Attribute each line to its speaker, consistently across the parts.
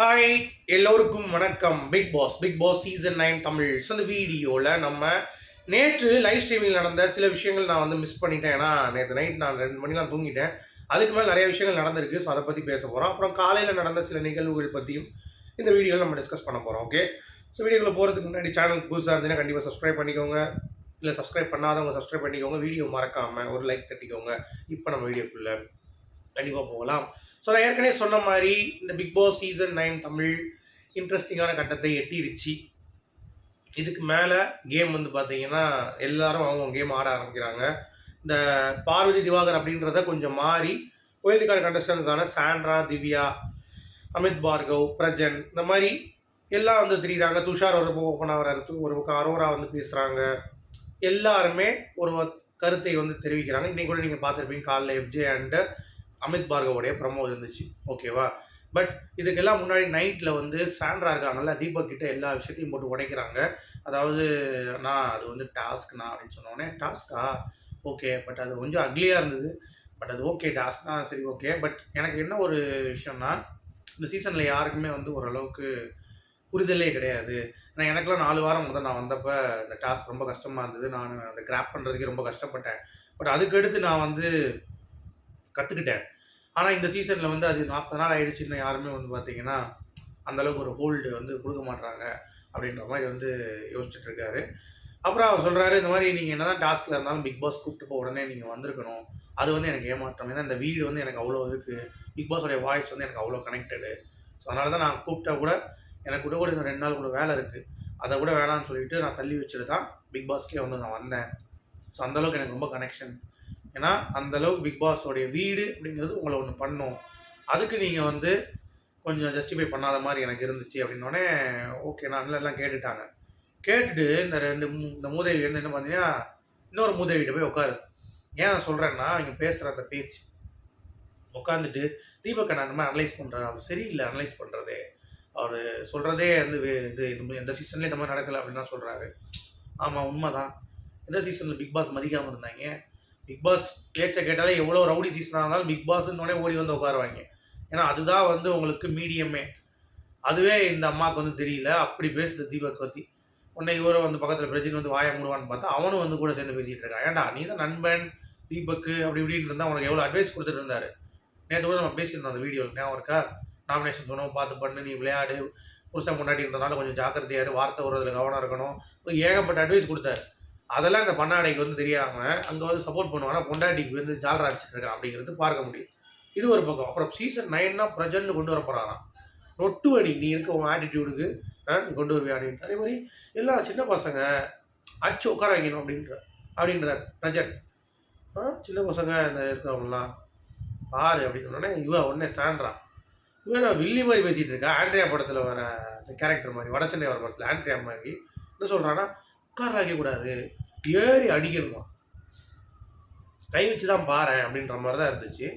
Speaker 1: Hi எல்லோருக்கும் வணக்கம். Bigg Boss Bigg Boss season nine Tamil. So வீடியோவில் நம்ம நேற்று லைவ் ஸ்ட்ரீமிங் நடந்த சில விஷயங்கள் நான் வந்து மிஸ் பண்ணிட்டேன். ஏன்னா நேற்று நைட் நான் ரெண்டு மணிலாம் தூங்கிட்டேன். அதுக்கு மேலே நிறைய விஷயங்கள் நடந்திருக்கு. ஸோ அதை பற்றி பேச போகிறோம் அப்புறம் காலையில் நடந்த சில நிகழ்வுகள் பற்றியும் இந்த வீடியோவில் நம்ம டிஸ்கஸ் பண்ண போகிறோம் ஓகே ஸோ வீடியோவில் போகிறதுக்கு முன்னாடி சேனல் புதுசாக இருந்தீங்கன்னா கண்டிப்பாக சப்ஸ்கிரைப் பண்ணிக்கோங்க. இல்லை சப்ஸ்கிரைப் பண்ணாதவங்க சப்ஸ்கிரைப் பண்ணிக்கோங்க. வீடியோ மறக்காமல் ஒரு லைக் தட்டிக்கோங்க. இப்போ நம்ம வீடியோக்குள்ளே கண்டிப்பாக போகலாம். ஸோ நான் ஏற்கனவே சொன்ன மாதிரி இந்த Bigg Boss season nine Tamil இன்ட்ரெஸ்டிங்கான கட்டத்தை எட்டிருச்சு. இதுக்கு மேலே கேம் வந்து பார்த்தீங்கன்னா எல்லாரும் அவங்க கேம் ஆட ஆரம்பிக்கிறாங்க. இந்த பார்வதி திவாகர் அப்படின்றத கொஞ்சம் மாறி ஒயில்டு கார்டு கண்டஸ்டன்ஸான சாண்ட்ரா திவ்யா அமித் பார்கவ் பிரஜன் இந்த மாதிரி எல்லாம் வந்து திரியிறாங்க. துஷார் ஒரு பக்கம் ஓப்பன் ஆகிறாரு ஒரு பக்கம் அரோரா வந்து பேசுகிறாங்க எல்லாருமே ஒரு கருத்தை வந்து தெரிவிக்கிறாங்க. இன்றைக்கூட கூட நீங்கள் பார்த்துருப்பீங்க காலைல எஃப்ஜே அண்டு அமித் பார்கவோடைய ப்ரமோ இருந்துச்சு. ஓகேவா பட் இதுக்கெல்லாம் முன்னாடி நைட்டில் வந்து சாண்ட்ரா இருக்காங்கல்ல தீபக் கிட்ட எல்லா விஷயத்தையும் போட்டு உடைக்கிறாங்க. அதாவது நான் அது வந்து டாஸ்க்னா அப்படின்னு சொன்னோடனே டாஸ்கா ஓகே பட் அது கொஞ்சம் அக்லியாக இருந்தது. பட் அது ஓகே டாஸ்க்னா சரி ஓகே பட் எனக்கு என்ன ஒரு விஷயம்னா இந்த சீசனில் யாருக்குமே வந்து ஓரளவுக்கு புரிதலே கிடையாது. ஏன்னா எனக்கெல்லாம் நாலு வாரம் முதல் நான் வந்தப்போ இந்த டாஸ்க் ரொம்ப கஷ்டமாக இருந்தது. நான் அதை கிராப் பண்ணுறதுக்கு ரொம்ப கஷ்டப்பட்டேன். பட் அதுக்கடுத்து நான் வந்து கற்றுக்கிட்டேன் ஆனால் இந்த சீசனில் வந்து அது நாற்பது நாள் ஆயிடுச்சு. யாருமே வந்து பார்த்தீங்கன்னா அந்தளவுக்கு ஒரு ஹோல்டு வந்து கொடுக்க மாட்றாங்க அப்படின்ற மாதிரி வந்து யோசிச்சுட்ருக்காரு அப்புறம் அவர் சொல்கிறாரு இந்த மாதிரி நீங்கள் என்ன தான் டாஸ்கில் இருந்தாலும் பிக் பாஸ் கூப்பிட்டு போக உடனே நீங்கள் வந்திருக்கணும். அது வந்து எனக்கு ஏமாற்றம். ஏன்னா இந்த வீடு வந்து எனக்கு அவ்வளோ இருக்குது பிக் பாஸோடைய வாய்ஸ் வந்து எனக்கு அவ்வளோ கனெக்டடு ஸோ அதனால தான் நான் கூப்பிட்டா கூட எனக்கு கூட கூட இன்னும் ரெண்டு நாள் கூட வேலை இருக்குது அதை கூட வேணாம்னு சொல்லிட்டு நான் தள்ளி வச்சுட்டு தான் பிக் பாஸ்க்கே வந்து நான் வந்தேன். ஸோ அந்தளவுக்கு எனக்கு ரொம்ப கனெக்ஷன் ஏன்னா அந்தளவுக்கு பிக் பாஸோடைய வீடு அப்படிங்கிறது உங்களை ஒன்று பண்ணும். அதுக்கு நீங்கள் வந்து கொஞ்சம் ஜஸ்டிஃபை பண்ணாத மாதிரி எனக்கு இருந்துச்சு அப்படின்னோடனே ஓகே நான் எல்லாம் கேட்டுட்டாங்க. கேட்டுட்டு இந்த ரெண்டு இந்த மூதேவி வந்து என்ன பார்த்தீங்கன்னா இன்னொரு மூதேவிகிட்ட போய் உட்காரு. ஏன் நான் சொல்கிறேன்னா அவங்க பேசுகிற அந்த பேச்சு. உட்காந்துட்டு தீபக் நான் அந்த மாதிரி அனலைஸ் பண்ணுறேன் அவர் சரியில்லை அனலைஸ் பண்ணுறதே அவர் சொல்கிறதே வந்து இது எந்த சீசன்லேயும் இந்த மாதிரி நடக்கலை அப்படின்னு தான் சொல்கிறாரு ஆமாம் உண்மை தான் எந்த சீசனில் பிக் பாஸ் மதிக்காமல் இருந்தாங்க? பிக் பாஸ் பேச்சை கேட்டாலே எவ்வளோ ரவுடி சீசனாக இருந்தாலும் பிக் பாஸ்னோடனே ஓடி வந்து உட்காருவாங்க. ஏன்னா அதுதான் வந்து உங்களுக்கு மீடியமே அதுவே இந்த அம்மாவுக்கு வந்து தெரியல. அப்படி பேசுது தீபக் பற்றி உன்னை இவரை வந்து பக்கத்தில் பிரஜின் வந்து வாய மூடுவான்னு பார்த்தா அவனும் வந்து கூட சேர்ந்து பேசிகிட்டு இருக்கான். ஏன்டா நீ தான் நண்பன் தீபக்கு அப்படி இப்படின்னு இருந்தால் உனக்கு எவ்வளோ அட்வைஸ் கொடுத்துட்டு இருந்தாரு? நேற்று கூட நம்ம பேசியிருந்தோம் அந்த வீடியோவில் ஞாபகம் இருக்கா? நாமினேஷன் சொன்னோம் பார்த்து பண்ணு நீ விளையாடு. புருஷன் கொண்டாடி இருந்தனால கொஞ்சம் ஜாக்கிரதையாக வார்த்தை வருவதில் கவனம் இருக்கணும். ஏகப்பட்ட அட்வைஸ் கொடுத்தாரு. அதெல்லாம் இந்த பண்ணாடைக்கு வந்து தெரியாமல் அங்கே வந்து சப்போர்ட் பண்ணுவாங்கன்னா பொண்டாட்டிக்கு வந்து ஜாலரா அடிச்சிட்டு இருக்கா அப்படிங்கிறது பார்க்க முடியும். இது ஒரு பக்கம். அப்புறம் சீசன் நைன்னா பிரஜன்னு கொண்டு வர போகிறாராம் நொட்டு அடி. நீ இருக்க உன் ஆட்டிடியூடுக்கு நீ கொண்டு வருவியா அப்படின்ட்டு. அதே மாதிரி எல்லா சின்ன பசங்க அடிச்சு உட்கார வைக்கணும் அப்படின்ற அப்படின்றார் பிரஜன் ஆ சின்ன பசங்க இந்த இருக்கிறவங்களாம் பாரு அப்படின்னு சொன்னோடனே இவ உடனே சாண்ட்ரா. இவன் நான் வில்லி மாதிரி பேசிகிட்டு இருக்கா? ஆண்ட்ரியா படத்தில் வர கேரக்டர் மாதிரி வடச்சென்னை வர படத்தில் ஆண்ட்ரியா மாதிரி. என்ன சொல்கிறான்னா உட்கார வைக்கக்கூடாது ஏறி அடிக்கணுமா? கை வச்சு தான் பாரு அப்படின்ற மாதிரி தான் இருந்துச்சு.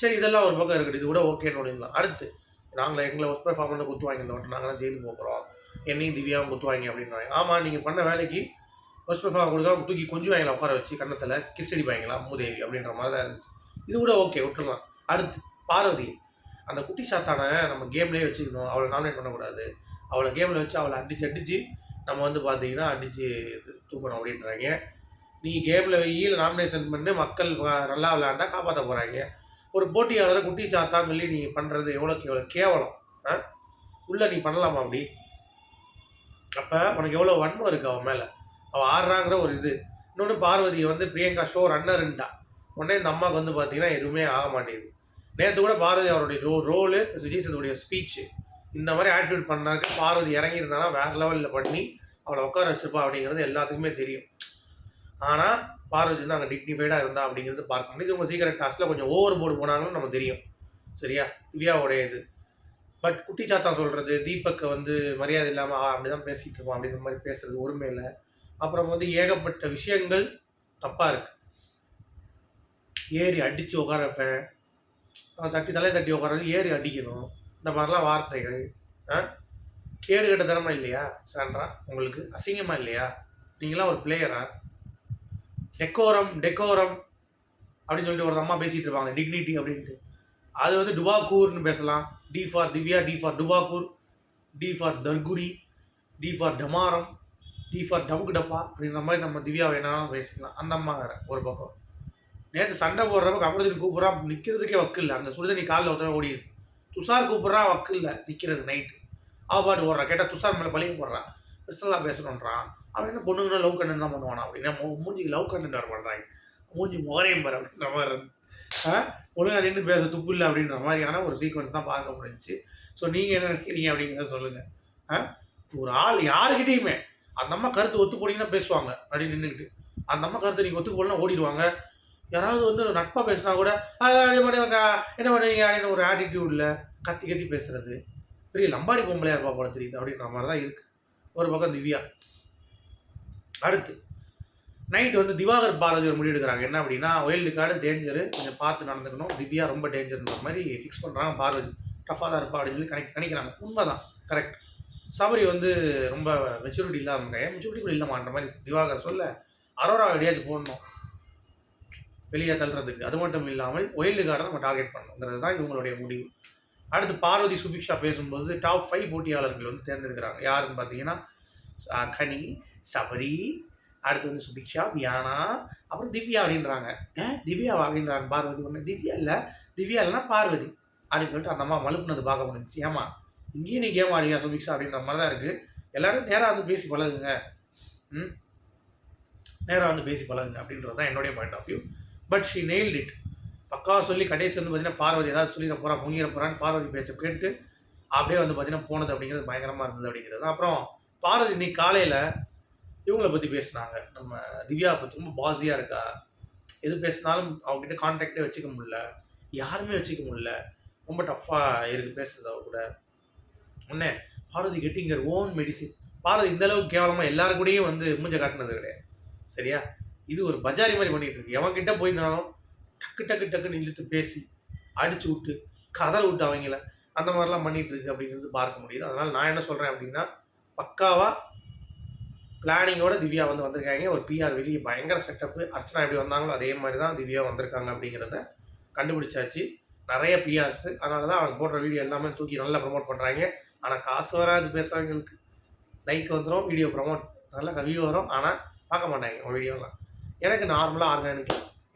Speaker 1: சரி இதெல்லாம் ஒரு பக்கம் இருக்கட்டும். இது கூட ஓகேன்னு ஒன்று அடுத்து நாங்கள் எங்களை ஒர்க் பெர்ஃபார்மன்ஸ் குத்து வாங்கி இந்த நாங்கள் தான் ஜெயிலுக்கு போகிறோம் என்னையும் திவ்யாவும் குத்து வாங்கி அப்படின்றாங்க. ஆமாம் நீங்கள் பண்ண வேலைக்கு ஒர்க் பெர்ஃபார்ம் கொடுக்காம தூக்கி கொஞ்சம் வாங்கலாம் உட்கார வச்சு கன்னத்தில் கிஸ் அடிப்பாங்களா மூதேவி அப்படின்ற மாதிரி தான் இருந்துச்சு. இது கூட ஓகே விட்டுறலாம் அடுத்து பார்வதி. அந்த குட்டி சாத்தானை நம்ம கேம்லேயே வச்சுக்கணும். அவளை நாமினேட் பண்ணக்கூடாது. அவளை கேமில் வச்சு அவளை அடித்து அடித்து நம்ம வந்து பார்த்தீங்கன்னா அடித்து தூக்கணும் அப்படின்றாங்க. நீ கேமில் வெயில் நாமினேஷன் பண்ணி மக்கள் நல்லா விளையாண்டா காப்பாற்ற போகிறாங்க ஒரு போட்டியாளரை குட்டி சாத்தான்னு சொல்லி நீ பண்ணுறது எவ்வளோக்கு எவ்வளோ கேவலம். ஆ? உள்ளே நீ பண்ணலாமா அப்படி? அப்போ உனக்கு எவ்வளோ வன்மம் இருக்குது அவன் மேலே? அவள் ஆடுறாங்கிற ஒரு இது. இன்னொன்று பார்வதி வந்து பிரியங்கா ஷோ ரன்னருண்டா உடனே இந்த அம்மாவுக்கு வந்து பார்த்தீங்கன்னா எதுவுமே ஆக மாட்டேங்குது. நேற்று கூட பார்வதி அவருடைய ரோ ரோலு விஜய் சேதுடைய ஸ்பீச்சு இந்த மாதிரி ஆட்டிடியூட் பண்ணாக்க பார்வதி இறங்கியிருந்தானா வேறு லெவலில் பண்ணி அவளை உட்கார வச்சிருப்பா அப்படிங்கிறது எல்லாத்துக்குமே தெரியும். ஆனால் பார்வதி வந்து அங்கே டிக்னிஃபைடாக இருந்தா அப்படிங்கிறது பார்க்க முடியுது உங்கள் சீக்கிரம் டாஸ்கில் கொஞ்சம் ஓவர் போர்டு போனாங்கன்னு நம்ம தெரியும். சரியா? திவ்யாவுடைய இது. பட் குட்டி சாத்தா சொல்கிறது தீபக்கை வந்து மரியாதை இல்லாமல் அப்படி தான் பேசிகிட்டு இருப்போம் அப்படிங்கிற மாதிரி பேசுறது உரிமை இல்லை. அப்புறம் வந்து ஏகப்பட்ட விஷயங்கள் தப்பாக இருக்கு. ஏறி அடித்து உட்கார வைப்பேன். அவன் தட்டி தலையை தட்டி உட்கார ஏறி அடிக்கணும். இந்த மாதிரிலாம் வார்த்தைகள். ஆ? கேடு கட்ட தரமா இல்லையா சான்றா உங்களுக்கு அசிங்கமா இல்லையா? நீங்களாம் ஒரு பிளேயரா டெக்கோரம் டெக்கோரம் அப்படின்னு சொல்லிட்டு ஒரு அம்மா பேசிகிட்டு இருப்பாங்க டிக்னிட்டி அப்படின்ட்டு. அது வந்து டுபாக்கூர்னு பேசலாம். D for Divya D for டுபாக்கூர் D for தர்குரி டி ஃபார் டமாரம் டி ஃபார் டமுக்கு டப்பா அப்படின்ற மாதிரி நம்ம திவ்யா வேணாலும் பேசிக்கலாம். அந்த அம்மா வேற ஒரு பக்கம். நேற்று சண்டை போடுறப்ப கமலத்தின் கூப்பிட்றான் நிற்கிறதுக்கே வக்கு இல்லை அங்கே சுடுதண்ணி காலில் ஒருத்தர ஓடிடுது. துஷார் கூப்பிட்றா வக்கு இல்லை நிற்கிறது நைட்டு ஆபாடு ஓடுறான் கேட்டால் துஷார் மேலே பலியும் போடுறான் கிறிஸ்தலாக பேசணுன்றான் அவன் என்ன பொண்ணுங்கன்னா லவ் கண்டென்ட் தான் பண்ணுவானா அப்படின்னா மூஞ்சிக்கு லவ் கண்டென்ட் வர பண்ணுறாங்க மூஞ்சி முகரையும் பாரு அப்படின்ற மாதிரி. ஒழுங்காக ஒழுங்கா நின்று பேச துப்பு இல்லை அப்படின்ற மாதிரியான ஒரு சீக்வன்ஸ் தான் பார்க்க முடிஞ்சிச்சு. ஸோ நீங்கள் என்ன நினைக்கிறீங்க அப்படிங்கிறத சொல்லுங்கள் ஆ? ஒரு ஆள் யாருக்கிட்டேயுமே அந்த அம்மா கருத்து ஒத்து போனீங்கன்னா பேசுவாங்க அப்படின்னு நின்றுக்கிட்டு அந்த அம்மா கருத்து நீங்கள் ஒத்துக்கு போடலாம் ஓடிடுவாங்க. யாராவது வந்து ஒரு நட்பாக பேசினா கூட என்ன என்ன பண்ணுவீங்க? அப்படின்னு ஒரு ஆட்டிடியூடில் கத்தி கத்தி பேசுகிறது பெரிய லம்பாடி பொம்பளையா இருப்பா போல தெரியுது அப்படின்ற மாதிரி தான் இருக்கு. ஒரு பக்கம் திவ்யா. அடுத்து நைட் வந்து திவாகர் பாரதி ஒரு முடிவெடுக்கிறாங்க என்ன அப்படின்னா ஒயில்டு கார்டு டேஞ்சரு கொஞ்சம் பார்த்து நடந்துக்கணும். திவ்யா ரொம்ப டேஞ்சர்ன்ற மாதிரி ஃபிக்ஸ் பண்ணுறாங்க பாரதி டஃபாக தான் இருப்பா அப்படின்னு சொல்லி கணக்கு கணிக்கிறாங்க. உண்மைதான் கரெக்ட் சபரி வந்து ரொம்ப மெச்சூரிட்டி இல்லாதவங்க. மெச்சூரிட்டி கூட இல்லைமான்ற மாதிரி திவாகர் சொல்ல அரோரா ஐடியாச்சும் போடணும். வெளியே தள்ளுறதுக்கு. அது மட்டும் இல்லாமல் ஒயில்டு கார்டை நம்ம டார்கெட் பண்ணணுங்கிறது தான் இவங்களுடைய முடிவு. அடுத்து பார்வதி சுபிக்ஷா பேசும்போது டாப் ஃபைவ் போட்டியாளர்கள் வந்து தேர்ந்தெடுக்கிறாங்க. யாருன்னு பார்த்தீங்கன்னா கனி சபரி அடுத்து வந்து சுபிக்ஷா வியானா அப்புறம் திவ்யா அப்படின்றாங்க. ஏன் திவ்யா அப்படின்றாங்க பார்வதி ஒன்று திவ்யா இல்லை திவ்யா இல்லைன்னா பார்வதி அப்படின்னு சொல்லிட்டு அந்த அம்மா மலுப்புனது பார்க்க முடிஞ்சுச்சு. ஏமா இங்கேயும் நீ கேம் ஆடியா சுபிக்ஷா அப்படின்ற மாதிரி தான் இருக்குது எல்லோரும் நேராக வந்து பேசி பழகுங்க. ம்? நேராக வந்து பேசி பழகுங்க அப்படின்றது தான் என்னுடைய point of view but she nailed it பக்கா சொல்லி கடைசி வந்து பார்த்தீங்கன்னா பார்வதி ஏதாவது சொல்லி போகிறா பொங்கிட போகிறான்னு பார்வதி பேச்சை கேட்டு அப்படியே வந்து பார்த்தீங்கன்னா போனது அப்படிங்கிறது பயங்கரமாக இருந்தது அப்படிங்கிறது. அப்புறம் பார்வதி இன்னைக்கு காலையில் இவங்களை பற்றி பேசுனாங்க. நம்ம திவ்யா பற்றி ரொம்ப பாசியாக இருக்கா? எது பேசினாலும் அவங்ககிட்ட கான்டாக்டே வச்சுக்க முடியல. யாருமே வச்சுக்க முடியல. ரொம்ப டஃப்பாக இருக்குது பேசுறது அவ கூட. உடனே Parvathi getting her own medicine Parvathi இந்த அளவுக்கு கேவலமாக எல்லாரு கூடயும் வந்து மூஞ்ச காட்டினது கிடையாது. சரியா? இது ஒரு பஜாரி மாதிரி பண்ணிகிட்டு இருக்கு. எவன்கிட்ட போயினாலும் டக்கு டக்கு டக்குன்னு இழுத்து பேசி அடிச்சு விட்டு கதற விட்டு அவங்கள அந்த மாதிரிலாம் பண்ணிகிட்டு இருக்கு அப்படிங்கிறது பார்க்க முடியுது. அதனால் நான் என்ன சொல்கிறேன் அப்படின்னா பக்காவாக பிளானிங்கோட திவ்யா வந்து வந்திருக்காங்க. ஒரு பிஆர் வெளியே பயங்கர செட்டப்பு அர்ச்சனா எப்படி வந்தாங்களோ அதே மாதிரி தான் திவ்யா வந்திருக்காங்க அப்படிங்கிறத கண்டுபிடிச்சாச்சு. நிறைய பிஆர்ஸ் அதனால தான் அவங்க போடுற வீடியோ எல்லாமே தூக்கி நல்லா ப்ரமோட் பண்ணுறாங்க ஆனால் காசு வராது பேசுகிறவங்களுக்கு லைக் வந்துடும் வீடியோ ப்ரமோட் நல்லா வியூ வரும். ஆனால் பார்க்க மாட்டாங்க வீடியோலாம் எனக்கு நார்மலாக ஆர்கானிக்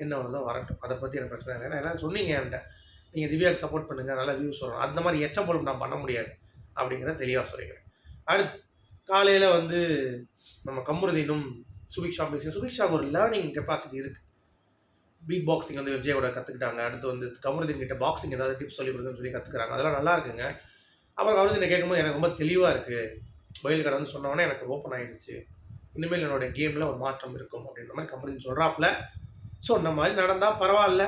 Speaker 1: என்ன வருதோ வரட்டும். அதை பற்றி எனக்கு பிரச்சனை இல்லை. ஏன்னா சொன்னீங்க என்கிட்ட. நீங்கள் திவ்யாவுக்கு சப்போர்ட் பண்ணுங்கள் நல்லா வியூஸ் வரும். அந்த மாதிரி எச்சம் போல் நான் பண்ண முடியாது. அப்படிங்கிறத தெளிவாக சொல்லிக்கிறேன். அடுத்து காலையில் வந்து நம்ம கமருதீனும் சுபிக்ஷா பேசி சுபிக்ஷாவுக்கு ஒரு லேர்னிங் கெப்பாசிட்டி இருக்குது பீட் பாக்ஸிங் வந்து விஜயோட கற்றுக்கிட்டாங்க அடுத்து வந்து கமருதீன் கிட்ட பாக்ஸிங் ஏதாவது டிப்ஸ் சொல்லி கொடுக்குன்னு சொல்லி கற்றுக்குறாங்க அதெல்லாம் நல்லா இருக்குங்க. அப்புறம் கமருதீனை கேட்கும்போது எனக்கு ரொம்ப தெளிவாக இருக்குது கோயில் கடை வந்து சொன்னோடனே எனக்கு ஓப்பன் ஆகிடுச்சு இனிமேல் என்னோட கேமில் ஒரு மாற்றம் இருக்கும் அப்படின்ற மாதிரி கம்பெனி சொல்கிறாப்புல சொன்ன மாதிரி நடந்தால் பரவாயில்ல.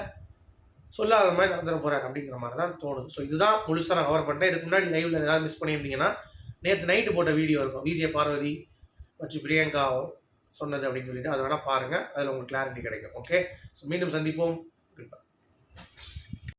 Speaker 1: சொல்லாத மாதிரி நடந்துட போகிறார் அப்படிங்கிற மாதிரி தான் தோணுது. ஸோ இதுதான் முழுசாக நான் கவர் பண்ணிட்டேன். இதுக்கு முன்னாடி லைவில் ஏதாவது மிஸ் பண்ணியிருந்தீங்கன்னா நேற்று நைட்டு போட்ட வீடியோ இருக்கும். விஜய் பார்வதி வச்சு பிரியங்கா சொன்னது அப்படின்னு சொல்லிட்டு அதை வேணால் பாருங்கள் அதில் உங்களுக்கு கிளாரிட்டி கிடைக்கும். ஓகே ஸோ மீண்டும் சந்திப்போம்.